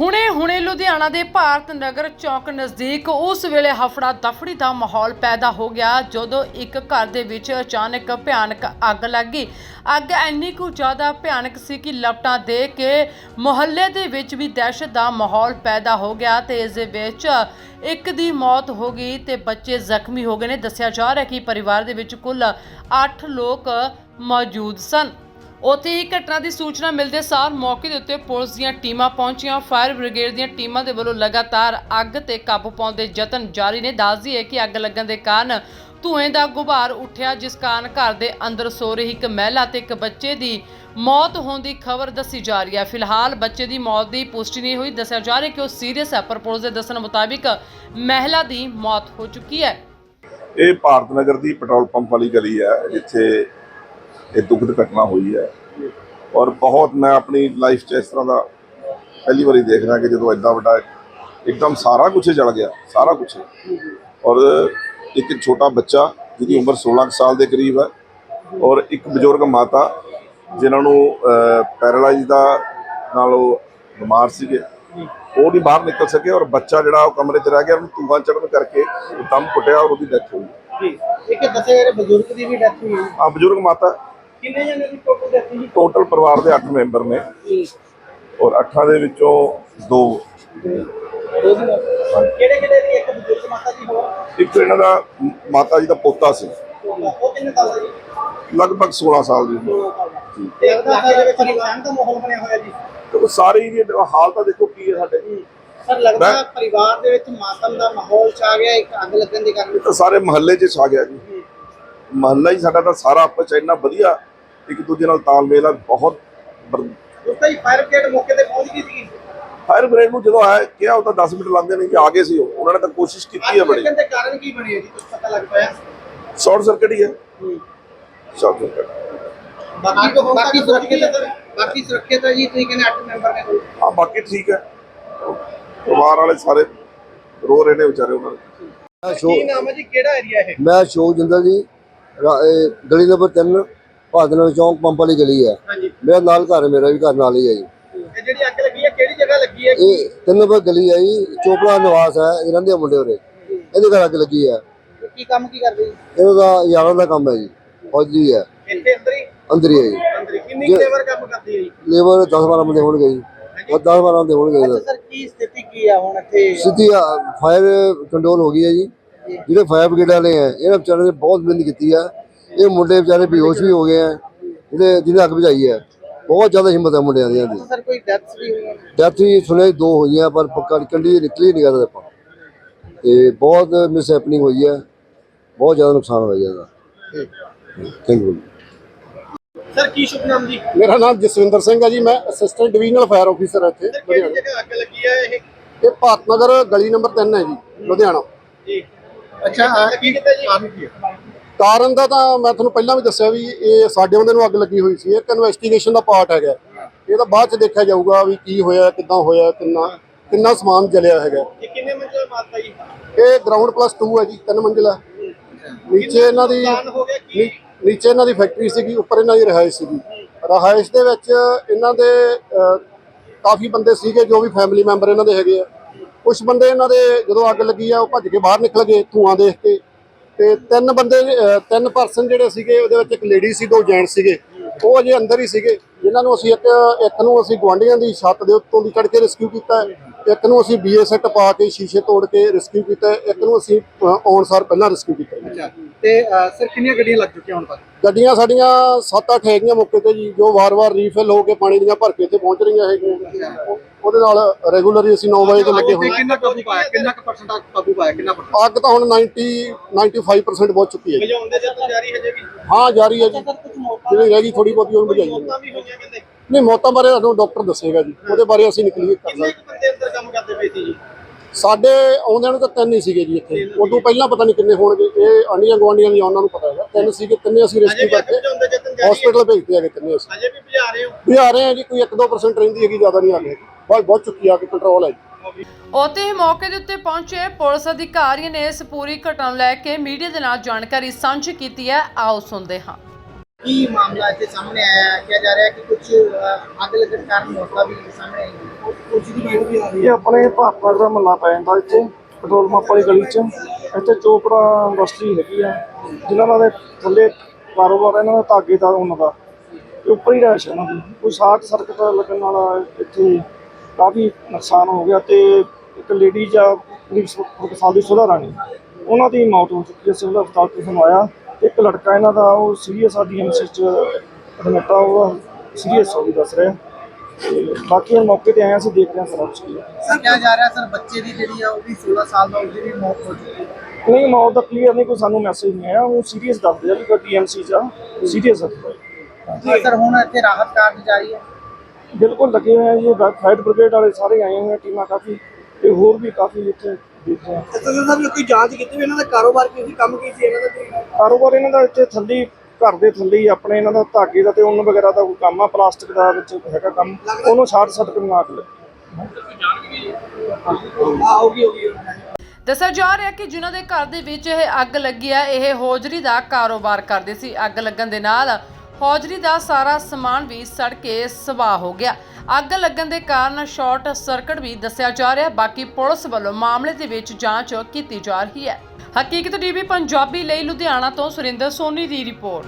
ਹੁਣੇ ਹੁਣੇ ਲੁਧਿਆਣਾ ਦੇ ਭਾਰਤ ਨਗਰ ਚੌਕ ਨਜ਼ਦੀਕ ਉਸ ਵੇਲੇ ਹਫੜਾ ਦਫੜੀ ਦਾ ਮਾਹੌਲ ਪੈਦਾ ਹੋ ਗਿਆ, ਜਦੋਂ ਇੱਕ ਘਰ ਦੇ ਵਿੱਚ ਅਚਾਨਕ ਭਿਆਨਕ ਅੱਗ ਲੱਗ ਗਈ। ਅੱਗ ਇੰਨੀ ਕੁ ਜ਼ਿਆਦਾ ਭਿਆਨਕ ਸੀ ਕਿ ਲਪਟਾਂ ਦੇ ਕੇ ਮੁਹੱਲੇ ਦੇ ਵਿੱਚ ਵੀ ਦਹਿਸ਼ਤ ਦਾ ਮਾਹੌਲ ਪੈਦਾ ਹੋ ਗਿਆ ਤੇ ਇਸ ਦੇ ਵਿੱਚ ਇੱਕ ਦੀ ਮੌਤ ਹੋ ਗਈ ਤੇ ਬੱਚੇ ਜ਼ਖਮੀ ਹੋ ਗਏ ਨੇ। ਦੱਸਿਆ ਜਾ ਰਿਹਾ ਕਿ ਪਰਿਵਾਰ ਦੇ ਵਿੱਚ ਕੁੱਲ 8 ਲੋਕ ਮੌਜੂਦ ਸਨ। ਉੱਥੇ ਹੀ ਘਟਨਾ ਦੀ ਸੂਚਨਾ ਮਿਲਦੇ ਸਾਰ ਮੌਕੇ ਦੇ ਉੱਤੇ ਪੁਲਿਸ ਦੀਆਂ ਟੀਮਾਂ ਪਹੁੰਚੀਆਂ। ਫਾਇਰ ਬ੍ਰਿਗੇਡ ਦੀਆਂ ਟੀਮਾਂ ਦੇ ਵੱਲੋਂ ਲਗਾਤਾਰ ਅੱਗ ਤੇ ਕਾਬੂ ਪਾਉਣ ਦੇ ਯਤਨ ਜਾਰੀ ਨੇ। ਦੱਸਦੀ ਹੈ ਕਿ ਅੱਗ ਲੱਗਣ ਦੇ ਕਾਰਨ ਧੂਏ ਦਾ ਗੁਬਾਰ ਉੱਠਿਆ, ਜਿਸ ਕਾਰਨ ਘਰ ਦੇ ਅੰਦਰ ਸੋ ਰਹੀ ਇੱਕ ਮਹਿਲਾ ਤੇ ਇੱਕ ਬੱਚੇ ਦੀ ਮੌਤ ਹੋਣ ਦੀ ਖਬਰ ਦੱਸੀ ਜਾ ਰਹੀ ਹੈ। ਫਿਲਹਾਲ ਬੱਚੇ ਦੀ ਮੌਤ ਦੀ ਪੁਸ਼ਟੀ ਨਹੀਂ ਹੋਈ। ਦੱਸਿਆ ਜਾ ਰਿਹਾ ਕਿ ਉਹ ਸੀਰੀਅਸ ਹੈ, ਪਰ ਪੁਲਿਸ ਦੇ ਦੱਸਣ ਮੁਤਾਬਿਕ ਮਹਿਲਾ ਦੀ ਮੌਤ ਹੋ ਚੁੱਕੀ ਹੈ। ਇਹ ਭਾਰਤ ਨਗਰ ਦੀ ਪੈਟਰੋਲ ਪੰਪ ਵਾਲੀ ਗਲੀ ਹੈ, ਜਿੱਥੇ ਇਹ ਦੁਖਦ ਘਟਨਾ ਹੋਈ ਹੈ। ਔਰ ਬਹੁਤ ਮੈਂ ਆਪਣੀ ਲਾਈਫ 'ਚ ਇਸ ਤਰ੍ਹਾਂ ਦਾ ਪਹਿਲੀ ਵਾਰੀ ਦੇਖ ਰਿਹਾ ਕਿ ਜਦੋਂ ਐਡਾ ਵੱਡਾ ਇੱਕਦਮ ਸਾਰਾ ਕੁਝ ਜਲ ਗਿਆ ਸਾਰਾ ਕੁਝ ਔਰ ਇੱਕ ਛੋਟਾ ਬੱਚਾ ਜਿਹਦੀ ਉਮਰ 16 ਕੁ ਸਾਲ ਦੇ ਕਰੀਬ ਹੈ ਔਰ ਇੱਕ ਬਜ਼ੁਰਗ ਮਾਤਾ ਜਿਨ੍ਹਾਂ ਨੂੰ ਪੈਰਾਲਾਈਜ਼ ਦਾ ਨਾਲ ਉਹ ਬਿਮਾਰ ਸੀਗੇ। ਉਹ ਨਹੀਂ ਬਾਹਰ ਨਿਕਲ ਸਕੇ ਔਰ ਬੱਚਾ ਜਿਹੜਾ ਉਹ ਕਮਰੇ 'ਚ ਰਹਿ ਗਿਆ ਉਹਨੂੰ ਤੂਫਾਨ ਚੜਨ ਕਰਕੇ ਉਹ ਦਮ ਘੁੱਟਿਆ ਔਰ ਉਹਦੀ ਡੈਥ ਹੋ ਗਈ ਜੀ। ਇੱਕ ਦੱਸੇ ਜਿਹੜੇ ਬਜ਼ੁਰਗ ਦੀ ਵੀ ਡੈਥ ਹੋਈ ਆ ਬਜ਼ੁਰਗ ਮਾਤਾ ਕਿੰਨੇ ਜਣੇ ਦੀ ਟੋਟਲ ਡੈਥ ਹੋਈ ਟੋਟਲ ਪਰਿਵਾਰ ਦੇ 8 ਮੈਂਬਰ ਨੇ। ਜੀ। ਔਰ 8 ਦੇ ਵਿੱਚੋਂ ਦੋ। ਕਿਹੜੇ ਕਿਹੜੇ ਦੀ? ਇੱਕ ਬਜ਼ੁਰਗ ਮਾਤਾ ਜੀ ਹੋਰ? ਇੱਕ ਇਹਨਾਂ ਦਾ ਮਾਤਾ ਜੀ ਦਾ ਪੋਤਾ ਸੀ। ਉਹ ਕਿੰਨੇ ਸਾਲ ਦਾ ਜੀ? ਲਗਭਗ 16 ਸਾਲ ਦੀ। ਉਮਰ। ਜੀ ਤੇ ਇਲਾਕੇ ਦੇ ਵਿੱਚ ਨਿਸ਼ਾਨ ਦਾ ਮਾਹੌਲ ਬਣਿਆ ਹੋਇਆ ਜੀ? ਤੇ ਉਹ ਸਾਰੇ ਹੀ ਦੀ ਹਾਲ ਤਾਂ ਦੇਖੋ ਕੀ ਹੈ ਸਾਡੇ। ਸਰ ਲੱਗਦਾ ਮੈਂ- ਪਰਿਵਾਰ ਦੇ ਵਿੱਚ ਮਾਤਮ ਦਾ ਮਾਹੌਲ ਛਾ ਗਿਆ ਇੱਕ ਅੱਗ ਲੱਗਣ ਦੇ ਇਹ ਤਾਂ ਸਾਰੇ ਮਹੱਲੇ 'ਚ ਛਾ ਗਿਆ ਜੀ। ਮਹੱਲਾ ਹੀ ਸਾਡਾ ਤਾਂ ਸਾਰਾ ਆਪਸ 'ਚ ਇੰਨਾ ਵਧੀਆ ਇੱਕ ਦੂਜੇ ਨਾਲ ਤਾਲਮੇਲ ਆ ਬਹੁਤ ਉਸ ਦਾ ਹੀ ਫਾਇਰ ਬ੍ਰਿਗੇਡ ਮੌਕੇ ਤੇ ਪਹੁੰਚ ਗਈ ਸੀ ਫਾਇਰ ਬ੍ਰਿਗੇਡ ਨੂੰ ਜਦੋਂ ਆਇਆ ਕਿਹਾ ਉਹ ਤਾਂ 10 ਮਿੰਟ ਲਾਉਂਦੇ ਨੇ ਕਿ ਆ ਗਏ ਸੀ ਉਹ। ਉਹਨਾਂ ਨੇ ਤਾਂ ਕੋਸ਼ਿਸ਼ ਕੀਤੀ ਹੈ ਬੜੀ। ਲੱਗਣ ਦੇ ਕਾਰਨ ਕੀ ਬਣੇ ਜੀ ਕੁਝ ਪਤਾ ਲੱਗ ਪਾਇਆ? ਸ਼ਾਰਟ ਸਰਕਟ ਹੀ ਹੈ। ਸ਼ਾਰਟ ਸਰਕਟ ਬਾਕੀ ਬਾਕੀ ਸੁਰੱਖਿਅਤ ਹੈ ਬਾਕੀ ਸੁਰੱਖਿਅਤ ਹੈ ਜੀ ਤੁਸੀਂ ਕਹਿੰਦੇ 8 ਮੈਂਬਰ ਨੇ ਕੋਲ ਹਾਂ ਬਾਕੀ ਠੀਕ ਹੈ। ਪਰਿਵਾਰ ਵਾਲੇ ਸਾਰੇ ਰੋ ਰਹੇ ਨੇ ਵਿਚਾਰੇ ਉਹਨਾਂ ਦੇ। ਮੈਂ ਕੀ ਨਾਮ ਹੈ ਜੀ? ਕਿਹੜਾ ਏਰੀਆ ਇਹ? ਮੈਂ ਸ਼ੋਕ ਜਿੰਦਲ ਜੀ ਗਲੀ ਨੰਬਰ 3 ਭਾਦਨਗਰ ਚੌਂਕ ਪੰਪ ਵਾਲੀ ਗਲੀ ਹੈ। ਹਾਂਜੀ। ਮੇਰਾ ਨਾਲ ਘਰ ਹੈ ਮੇਰਾ ਵੀ ਘਰ ਨਾਲ ਹੀ ਹੈ ਜੀ। ਇਹ ਜਿਹੜੀ ਅੱਗ ਲੱਗੀ ਹੈ ਕਿਹੜੀ ਜਗ੍ਹਾ ਲੱਗੀ ਹੈ? ਇਹ ਤਿੰਨ ਨੰਬਰ ਗਲੀ ਹੈ ਜੀ ਚੋਪੜਾ ਨਿਵਾਸ ਹੈ ਇਹਨਾਂ ਦੇ ਮੁੰਡੇ ਉਰੇ। ਇਹਦੇ ਘਰ ਅੱਗ ਲੱਗੀ ਹੈ। ਕੀ ਕੰਮ ਕੀ ਕਰਦੇ ਜੀ? ਇਹਨਾਂ ਦਾ ਯਾਰਾਂ ਦਾ ਕੰਮ ਹੈ ਜੀ ਫੌਜੀ ਹੈ। ਇੱਥੇ ਅੰਦਰ ਹੀ? ਅੰਦਰ ਹੀ ਹੈ ਜੀ। ਅੰਦਰ ਹੀ। ਕਿੰਨੀ ਕੁ ਲੇਬਰ ਕੰਮ ਕਰਦੀ ਹੈ ਜੀ? ਲੇਬਰ 10 12 ਬੰਦੇ ਹੋਣਗੇ ਜੀ। ਉਹ 10 12 ਬੰਦੇ ਹੋਣਗੇ ਅੱਛਾ ਇਹਦੇ। ਸਰ ਕੀ ਸਥਿਤੀ ਕੀ ਆ ਹੁਣ ਇੱਥੇ? ਸਿੱਧੀ ਫਾਇਰ ਕੰਟਰੋਲ ਹੋ ਗਈ ਹੈ ਜੀ। ਜਿਹੜੇ ਫਾਇਰ ਬ੍ਰਿਗੇਡ ਵਾਲੇ ਹੈ ਇਹਨਾਂ ਵਿਚਾਰਿਆਂ ਨੇ ਬਹੁਤ ਮਿਹਨਤ ਕੀਤੀ ਹੈ। ਇਹ ਮੁੰਡੇ ਵਿਚਾਰੇ ਬੇਹੋਸ਼ ਵੀ ਹੋ ਗਏ ਹੈ ਜਿਹੜੇ ਜਿਹਨੇ ਅੱਗ ਬੁਝਾਈ ਹੈ ਬਹੁਤ ਜ਼ਿਆਦਾ ਹਿੰਮਤ ਹੈ ਮੁੰਡਿਆਂ ਦੀ। ਸਰ ਕੋਈ ਡੈਥਸ ਵੀ ਹੋਈਆਂ? ਡੈਥ ਵੀ ਸੁਣਿਆ ਦੋ ਹੋਈਆਂ ਪਰ ਪੱਕਾ ਕੰਡੀ ਨਿਕਲੀ ਨਹੀਂ ਕਰਦਾ ਆਪਾਂ। ਤੇ ਬਹੁਤ ਮਿਸ ਹੈਪਨਿੰਗ ਹੋਈ ਹੈ ਬਹੁਤ ਜ਼ਿਆਦਾ ਨੁਕਸਾਨ ਹੋਇਆ ਇਹਦਾ। ਥੈਂਕ ਯੂ ਸਰ ਕੀ ਸ਼ੁਭ ਨਾਮ ਜੀ? ਮੇਰਾ ਨਾਮ ਜਸਵਿੰਦਰ ਸਿੰਘ ਹੈ ਜੀ ਮੈਂ ਅਸਿਸਟੈਂਟ ਡਿਵੀਜ਼ਨਲ ਫਾਇਰ ਆਫੀਸਰ ਹਾਂ ਇੱਥੇ ਕਿਹੜੀ ਲੁਧਿਆਣਾ। ਜਗ੍ਹਾ ਅੱਗ ਲੱਗੀ ਹੈ ਇਹ? ਇਹ ਭਾਰਤ ਨਗਰ ਗਲੀ ਨੰਬਰ 3 ਹੈ ਜੀ ਲੁਧਿਆਣਾ। ਜੀ। ਅੱਛਾ ਕੀ ਕੀਤਾ ਜੀ? ਕਾਰਨ ਦਾ ਤਾਂ ਮੈਂ ਤੁਹਾਨੂੰ ਪਹਿਲਾਂ ਵੀ ਦੱਸਿਆ ਵੀ ਇਹ ਸਾਡੇ ਬੰਦੇ ਨੂੰ ਅੱਗ ਲੱਗੀ ਹੋਈ ਸੀ। ਇਹ ਇੱਕ ਇਨਵੈਸਟੀਗੇਸ਼ਨ ਦਾ ਪਾਰਟ ਹੈਗਾ। ਇਹ ਤਾਂ ਬਾਅਦ ਚ ਦੇਖਿਆ ਜਾਊਗਾ ਵੀ ਕੀ ਹੋਇਆ ਕਿੱਦਾਂ ਹੋਇਆ ਕਿੰਨਾ ਕਿੰਨਾ ਸਮਾਨ ਜਲਿਆ ਹੈਗਾ। ਇਹ ਕਿੰਨੇ ਮੰਜ਼ਿਲ ਜੀ ਇਹ ਗਰਾਊਂਡ ਪਲੱਸ 2 ਹੈ ਜੀ ਤਿੰਨ ਮੰਜ਼ਿਲਾ ਨੀਚੇ ਇਹਨਾਂ ਦੀ ਹੋ ਨੀਚੇ ਇਹਨਾਂ ਦੀ ਫੈਕਟਰੀ ਸੀਗੀ ਉੱਪਰ ਇਹਨਾਂ ਦੀ ਰਿਹਾਇਸ਼ ਸੀਗੀ। ਰਿਹਾਇਸ਼ ਦੇ ਵਿੱਚ ਇਹਨਾਂ ਦੇ ਕਾਫੀ ਬੰਦੇ ਸੀਗੇ ਜੋ ਵੀ ਫੈਮਿਲੀ ਮੈਂਬਰ ਇਹਨਾਂ ਦੇ ਹੈਗੇ ਆ। ਕੁਝ ਬੰਦੇ ਇਹਨਾਂ ਦੇ ਜਦੋਂ ਅੱਗ ਲੱਗੀ ਆ ਉਹ ਭੱਜ ਕੇ ਬਾਹਰ ਨਿਕਲ ਗਏ ਧੂਆਂ ਦੇਖ ਕੇ। ਤੇ ਤਿੰਨ ਬੰਦੇ ਅਹ, ਤਿੰਨ ਪਰਸਨ ਜਿਹੜੇ ਸੀਗੇ ਉਹਦੇ ਵਿੱਚ ਇੱਕ ਲੇਡੀ ਸੀ ਦੋ ਜੈਂਟ ਸੀਗੇ ਉਹ ਅਜੇ ਅੰਦਰ ਹੀ ਸੀਗੇ ਜਿਨ੍ਹਾਂ ਨੂੰ ਅਸੀਂ ਇੱਕ ਇੱਕ ਨੂੰ ਅਸੀਂ ਗੁਆਂਢੀਆਂ ਦੀ ਛੱਤ ਦੇ ਉੱਤੋਂ ਦੀ ਚੜ੍ਹ ਕੇ ਰੈਸਕਿਊ ਕੀਤਾ ਹੈ। ਇੱਕ ਨੂੰ ਅਸੀਂ ਬੀਏ ਸੈੱਟ ਪਾ ਕੇ ਸ਼ੀਸ਼ੇ ਤੋੜ ਕੇ ਰੈਸਕਿਊ ਕੀਤਾ ਹੈ। ਇੱਕ ਨੂੰ ਅਸੀਂ ਅਹ, ਆਉਣ ਸਾਰ ਪਹਿਲਾਂ ਰੈਸਕਿਊ ਕੀਤਾ ਜੀ। ਤੇ ਸਰ ਕਿੰਨੀਆਂ ਗੱਡੀਆਂ ਲੱਗ ਚੁੱਕੀਆਂ ਹੁਣ ਤੱਕ? ਗੱਡੀਆਂ ਸਾਡੀਆਂ 7-8 ਹੈਗੀਆਂ ਮੌਕੇ ਤੇ ਜੀ ਜੋ ਵਾਰ-ਵਾਰ ਰੀਫਿਲ ਹੋ ਕੇ ਪਾਣੀ ਦੀਆਂ ਭਰ ਕੇ ਇੱਥੇ ਪਹੁੰਚ ਰਹੀਆਂ ਹੈਗੀਆਂ। ਉਹ- ਉਹਦੇ ਨਾਲ ਰੈਗੂਲਰੀ ਅਸੀਂ 9 ਵਜੇ ਤੋਂ ਲੱਗੇ ਹੋਏ ਹਾਂ। ਕਿੰਨਾ ਕਾਬੂ ਪਾਇਆ ਕਿੰਨਾ ਕੁ ਪਰਸੈਂਟ ਕਾਬੂ ਪਾਇਆ ਕਿੰਨਾ ਪਰਸੈਂਟ ਅੱਗ ਤਾਂ ਹੁਣ 90 95% ਪਹੁੰਚ ਚੁੱਕੀ ਹੈ ਜੀ। ਵਜਾਉਣ ਦੇ ਜਦੋਂ ਜਾਰੀ ਹਜੇ ਵੀ? ਹਾਂ ਜਾਰੀ ਹੈ ਜੀ। ਜਿਹੜੀ ਰਹਿ ਗਈ ਥੋੜੀ ਬਹੁਤੀ ਉਹਨੂੰ ਬੁਝਾਈ ਮੌਤਾਂ ਵੀ ਹੋਈਆਂ ਕਹਿੰਦੇ? ਨਹੀਂ ਮੌਤਾਂ ਬਾਰੇ ਸਾਨੂੰ ਡਾਕਟਰ ਦੱਸੇਗਾ ਜੀ। ਉਹਦੇ ਬਾਰੇ ਅਸੀਂ ਨਿਕਲੀਏ ਕਰ ਕਿੰਨੇ ਸਕਦੇ ਬੰਦੇ ਅੰਦਰ ਕੰਮ ਕਰਦੇ ਪਏ ਸੀ ਜੀ? ਸਾਡੇ ਆਉਂਦਿਆਂ ਨੂੰ ਤਾਂ ਤਿੰਨ ਹੀ ਸੀਗੇ ਜੀ ਇੱਥੇ। ਉਦੋਂ ਪਹਿਲਾਂ ਪਤਾ ਨਹੀਂ ਕਿੰਨੇ ਹੋਣਗੇ। ਇਹ ਆਂਡੀਆਂ ਗਵਾਂਡੀਆਂ ਦੀ ਉਹਨਾਂ ਨੂੰ ਪਤਾ ਹੈਗਾ। ਤਿੰਨ ਸੀਗੇ ਤਿੰਨੇ ਅਸੀਂ ਰੈਸਕਿਊ ਕਰਕੇ ਹਸਪੀਟਲ ਭੇਜਤੇ ਹੈਗੇ ਤਿੰਨੇ ਅਸੀਂ। ਅਜੇ ਵੀ ਬੁਝਾ ਰਹੇ ਹੋ? ਆ ਰਹੇ ਹਾਂ ਜੀ ਕੋਈ 1-2% ਰਹਿੰਦੀ ਹੈਗੀ ਜ਼ਿਆਦਾ ਨਹੀਂ ਆ ਰਹੀ। ਬਹੁਤ ਬਹੁਤ ਚੁੱਕੀ ਆ ਕੇ ਕੰਟਰੋਲ ਹੈ ਜੀ। ਉੱਥੇ ਹੀ ਮੌਕੇ ਦੇ ਉੱਤੇ ਪਹੁੰਚੇ ਪੁਲਿਸ ਅਧਿਕਾਰੀਆਂ ਨੇ ਇਸ ਪੂਰੀ ਘਟਨਾ ਨੂੰ ਲੈ ਕੇ ਮੀਡੀਆ ਦੇ ਨਾਲ ਜਾਣਕਾਰੀ ਸਾਂਝੀ ਕੀਤੀ ਹੈ। ਆਓ ਸੁਣਦੇ ਹਾਂ। ਕੀ ਮਾਮਲਾ ਇੱਥੇ ਸਾਹਮਣੇ ਆਇਆ? ਹੈ ਕਿਹਾ ਜਾ ਰਿਹਾ ਕਿ ਕੁਝ ਅੱਗ ਲੱਗਣ ਕਾਰਨ ਮੌਤਾਂ ਵੀ ਸਾਹਮਣੇ ਆਈ ਹੈ ਕੁਝ ਦੀ ਬਾਈਟ ਵੀ ਆ ਰਹੀ। ਇਹ ਆਪਣੇ ਭਾਪਾ ਦਾ ਮਹੱਲਾ ਪੈ ਜਾਂਦਾ ਇੱਥੇ ਪੈਟਰੋਲ ਪੰਪ ਵਾਲੀ ਗਲੀ 'ਚ। ਇੱਥੇ ਚੋਪੜਾ ਇੰਡਸਟਰੀ ਹੈਗੀ ਆ ਜਿਨ੍ਹਾਂ ਦਾ ਥੱਲੇ ਕਾਰੋਬਾਰ ਇਹਨਾਂ ਦਾ ਧਾਗੇ ਦਾ ਉਹਨਾਂ ਦਾ। ਉੱਪਰ ਹੀ ਰਹਿਸ਼ ਇਹਨਾਂ ਦੀ। ਕੋਈ ਸ਼ਾਰਟ ਸਰਕਟ ਲੱਗਣ ਨਾਲ ਇੱਥੇ ਕਾਫੀ ਨੁਕਸਾਨ ਹੋ ਗਿਆ ਤੇ ਇੱਕ ਲੇਡੀ ਜਾਂ ਕਰੀਬ ਸੌ ਸਾਲ ਦੀ ਸੁਧਾ ਰਾਣੀ ਉਹਨਾਂ ਦੀ ਮੌਤ ਹੋ ਚੁੱਕੀ ਹੈ ਸਿਵਲ ਹਸਪਤਾਲ ਤੋਂ ਸੁਣਾਇਆ ਇੱਕ ਲੜਕਾ ਇਹਨਾਂ ਦਾ ਉਹ ਸੀਰੀਅਸ ਆ ਡੀਐਮਸੀ ਚ ਐਡਮਿਟ ਆ ਉਹ ਸੀਰੀਅਸ ਹੋ ਗਈ ਦੱਸ ਰਿਹਾ। ਤੇ ਬਾਕੀ ਹੁਣ ਮੌਕੇ ਤੇ ਆਏ ਹਾਂ, ਅਸੀਂ ਦੇਖ ਰਹੇ ਹਾਂ ਸਾਰਾ ਕੀ ਹੈ ਸਰ ਕਿਹਾ ਜਾ ਰਿਹਾ ਸਰ ਬੱਚੇ ਦੀ ਜਿਹੜੀ ਆ ਉਹ ਵੀ 16 ਸਾਲ ਦਾ ਉਹਦੀ ਵੀ ਮੌਤ ਹੋ ਚੁੱਕੀ ਹੈ। ਨਹੀਂ ਮੌਤ ਦਾ ਕਲੀਅਰ ਨਹੀਂ ਕੋਈ ਸਾਨੂੰ ਮੈਸੇਜ ਨਹੀਂ ਆਇਆ। ਉਹ ਸੀਰੀਅਸ ਦੱਸਦੇ ਆ ਵੀ ਡੀਐਮਸੀ ਚ ਸੀਰੀਅਸ ਹੈ ਸਰ ਹੁਣ ਇੱਥੇ ਰਾਹਤ ਕਾਰਜ ਜਾਰੀ ਹੈ। ਬਿਲਕੁਲ ਲੱਗੇ ਹੋਏ ਆ ਜੀ ਫਾਇਰ ਬ੍ਰਿਗੇਡ ਵਾਲੇ ਸਾਰੇ ਆਏ ਹੋਏ ਆ ਟੀਮਾਂ ਕਾਫੀ ਤੇ ਹੋਰ ਵੀ ਕਾਫੀ ਇੱਥੇ ਆ ਸਰ ਸਾਹਿਬ ਕੋਈ ਜਾਂਚ ਕੀਤੀ ਵੀ ਇਹਨਾਂ ਦਾ ਕਾਰੋਬਾਰ ਕੀ ਸੀ ਕੰਮ ਕੀ ਸੀ ਇਹਨਾਂ ਦਾ ਕੋਈ? ਕਾਰੋਬਾਰ ਇਹਨਾਂ ਦਾ ਇੱਥੇ ਥੱਲੇ ਘਰ ਦੇ ਥੱਲੇ ਹੀ ਆਪਣੇ ਇਹਨਾਂ ਦਾ ਧਾਗੇ ਦਾ ਤੇ ਉੱਨ ਵਗੈਰਾ ਦਾ ਕੋਈ ਕੰਮ ਆ ਪਲਾਸਟਿਕ ਦਾ ਵਿੱਚ ਹੈਗਾ ਕੰਮ ਉਹਨੂੰ ਸ਼ਾਰਟ ਸਰਕਟ ਨਾਲ ਅੱਗ ਲੱਗੀ ਆ ਹੋਗੀ ਹੋਗੀ ਦੱਸਿਆ ਜਾ ਰਿਹਾ ਕਿ ਜਿਨ੍ਹਾਂ ਦੇ ਘਰ ਦੇ ਵਿੱਚ ਇਹ ਅੱਗ ਲੱਗੀ ਹੈ ਇਹ ਹੌਜਰੀ ਦਾ ਕਾਰੋਬਾਰ ਕਰਦੇ ਸੀ। ਅੱਗ ਲੱਗਣ ਦੇ ਨਾਲ ਹੌਜਰੀ ਦਾ ਸਾਰਾ ਸਮਾਨ ਵੀ ਸੜ ਕੇ ਸਵਾਹ ਹੋ ਗਿਆ। ਅੱਗ ਲੱਗਣ ਦੇ ਕਾਰਨ ਸ਼ਾਰਟ ਸਰਕਟ ਵੀ ਦੱਸਿਆ ਜਾ ਰਿਹਾ। ਬਾਕੀ ਪੁਲਿਸ ਵੱਲੋਂ ਮਾਮਲੇ ਦੇ ਵਿੱਚ ਜਾਂਚ ਕੀਤੀ ਜਾ ਰਹੀ ਹੈ। ਹਕੀਕਤ ਟੀਵੀ ਪੰਜਾਬੀ ਲਈ ਲੁਧਿਆਣਾ ਤੋਂ ਸੁਰਿੰਦਰ ਸੋਨੀ ਦੀ ਰਿਪੋਰਟ।